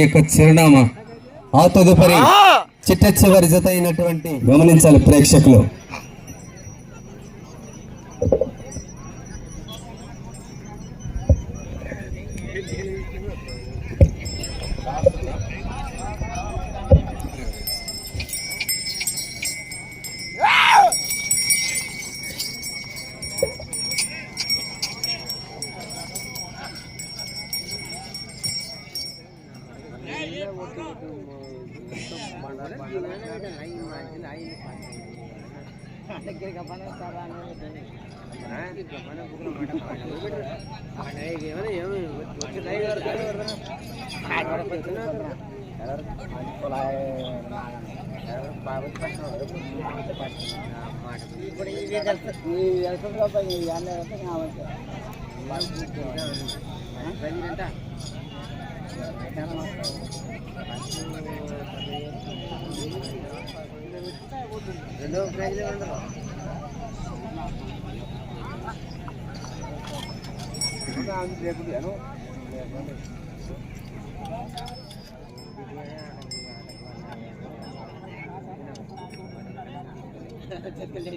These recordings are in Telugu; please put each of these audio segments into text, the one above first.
యొక్క చిరునామా ఆ తదుపరి చిట్ట చివరి జత అయినటువంటి గమనించాలి ప్రేక్షకులు. మాట రెండో ప్రైజ్లో ఉండరు లేకుండా చెప్పలేదు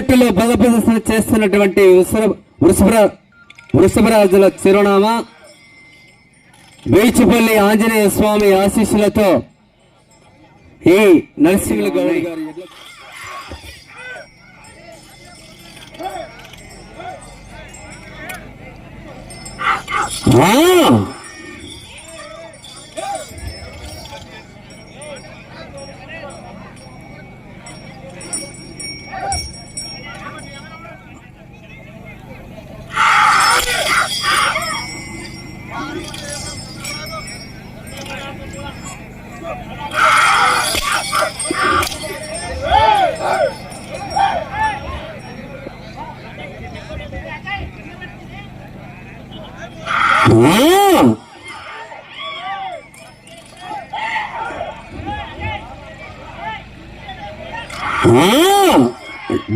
పద బలప్రదర్శన చేస్తున్నటువంటి వృషభ వృషభ వృషభరాజుల చిరునామా వేచిపల్లి ఆంజనేయ స్వామి ఆశీస్సులతో ఈ నరసింహుల గౌడి గారి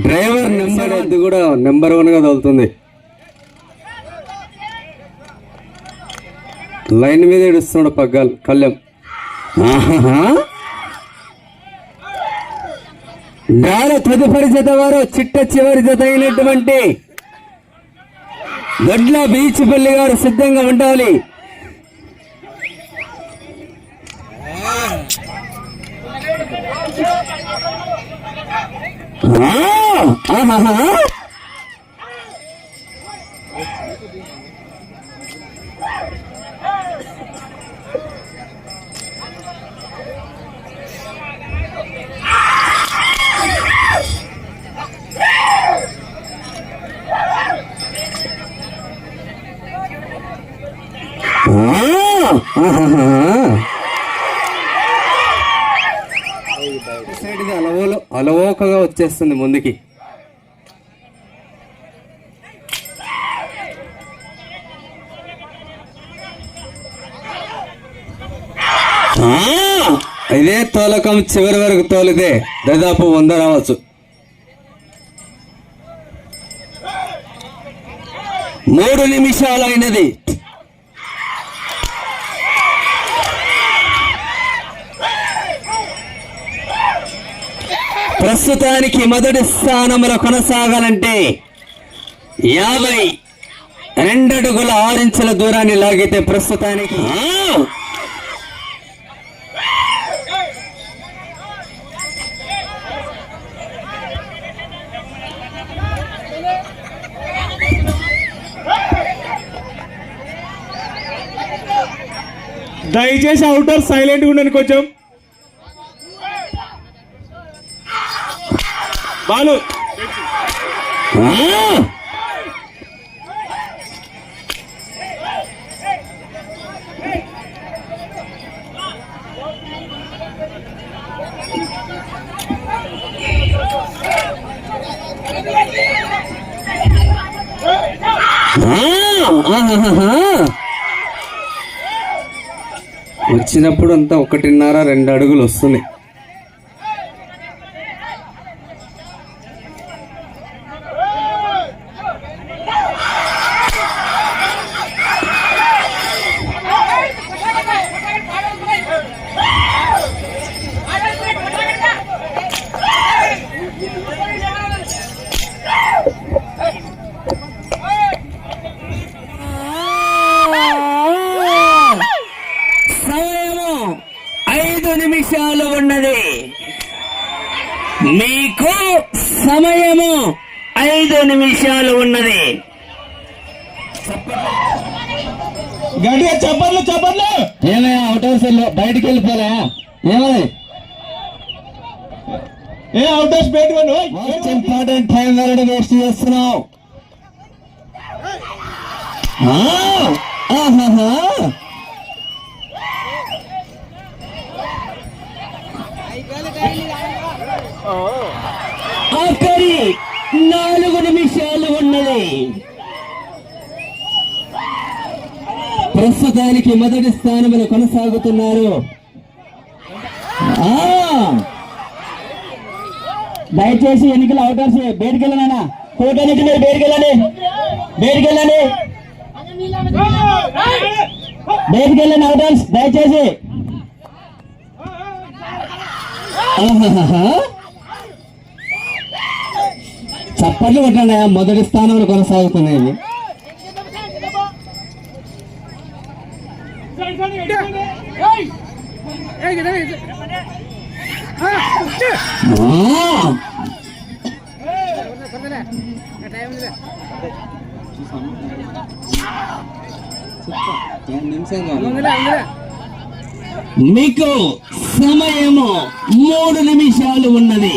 డ్రైవర్ నెంబర్ అది కూడా నెంబర్ వన్గా తగులుతుంది. లైన్ మీద ఏడుస్తున్నాడు పగ్గాలు కళ్యాణ్ ఆహాహా. తదుపరి జత వారు చిట్ట చివరి జత అయినటువంటి దొడ్ల బీచ్పల్లి గారు సిద్ధంగా ఉండాలి ఆ! ఆహాహా. అలవోలో అలవోకగా వచ్చేస్తుంది ముందుకి ఇదే తోలకం చివరి వరకు తోలితే దాదాపు వంద రావచ్చు మూడు నిమిషాలు ప్రస్తుతానికి మొదటి స్థానంలో కొనసాగాలంటే యాభై రెండడుగుల ఆరించుల దూరాన్ని లాగితే ప్రస్తుతానికి! దయచేసి అవుటర్ సైలెంట్ ఉండండి కొంచెం బాలు. వచ్చినప్పుడు అంతా ఒకటిన్నర రెండు అడుగులు వస్తున్నాయి సమయము ఐదు నిమిషాలు ఉన్నది మీకు సమయము ఐదు నిమిషాలు ఉన్నది గట్టిగా చెప్పర్లు చెప్పర్లు. ఏమయ్యా అవుట్ హౌస్ బయటికి వెళ్ళిపోలే. ఏమది? ఏ అవుటర్స్ పెట్టుకోండి మోస్ట్ ఇంపార్టెంట్ టైం వరకు వేస్ట్ చేస్తున్నావు! ఆహాహా! ఆఖరి నాలుగు నిమిషాలు ఉన్నది. ప్రస్తుతానికి మొదటి స్థానంలో కొనసాగుతున్నారు. ఆ! దయచేసి ఎన్నికల అవకాశం బయటికెళ్ళనా కోట నుంచి మీరు బయటికెళ్ళండి. బయటికెళ్ళండి. బయటికెళ్ళండి అవకాశం దయచేసి. చప్పట్లు కొట్టండి మొదటి స్థానంలో కొనసాగుతున్నాయి. మీకు సమయము మూడు నిమిషాలు ఉన్నది.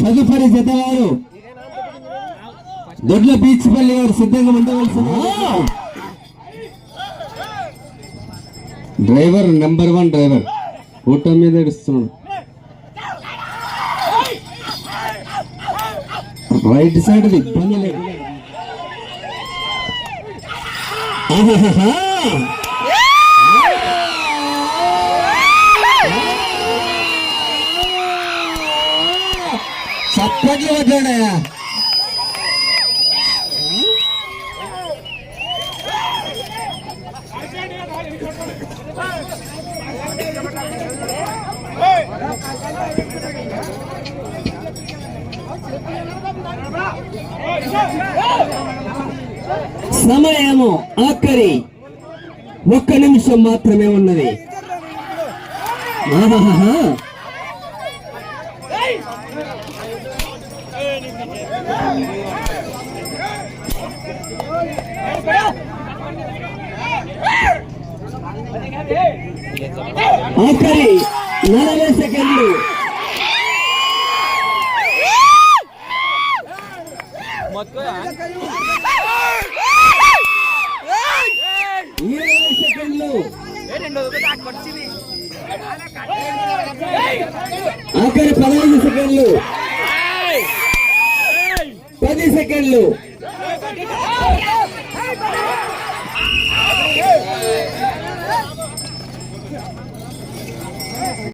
తదుపరి జతవారు దొడ్ల బీచ్ పల్లి వారు సిద్ధంగా ఉండవలసిన డ్రైవర్ నెంబర్ వన్ డ్రైవర్. ఊట మీద ఇస్తున్నాడు రైట్ సైడ్ ఇబ్బంది లేదు. ఆహాహాహా. చప్పట్లు కొట్టాడా సమయము ఆఖరి ఒక్క నిమిషం మాత్రమే ఉన్నది. ఆఖరి నలభై సెకండ్లు ఇరవై సెకండ్లు ఆఖరి పదహైదు సెకండ్లు. పది సెకండ్లు.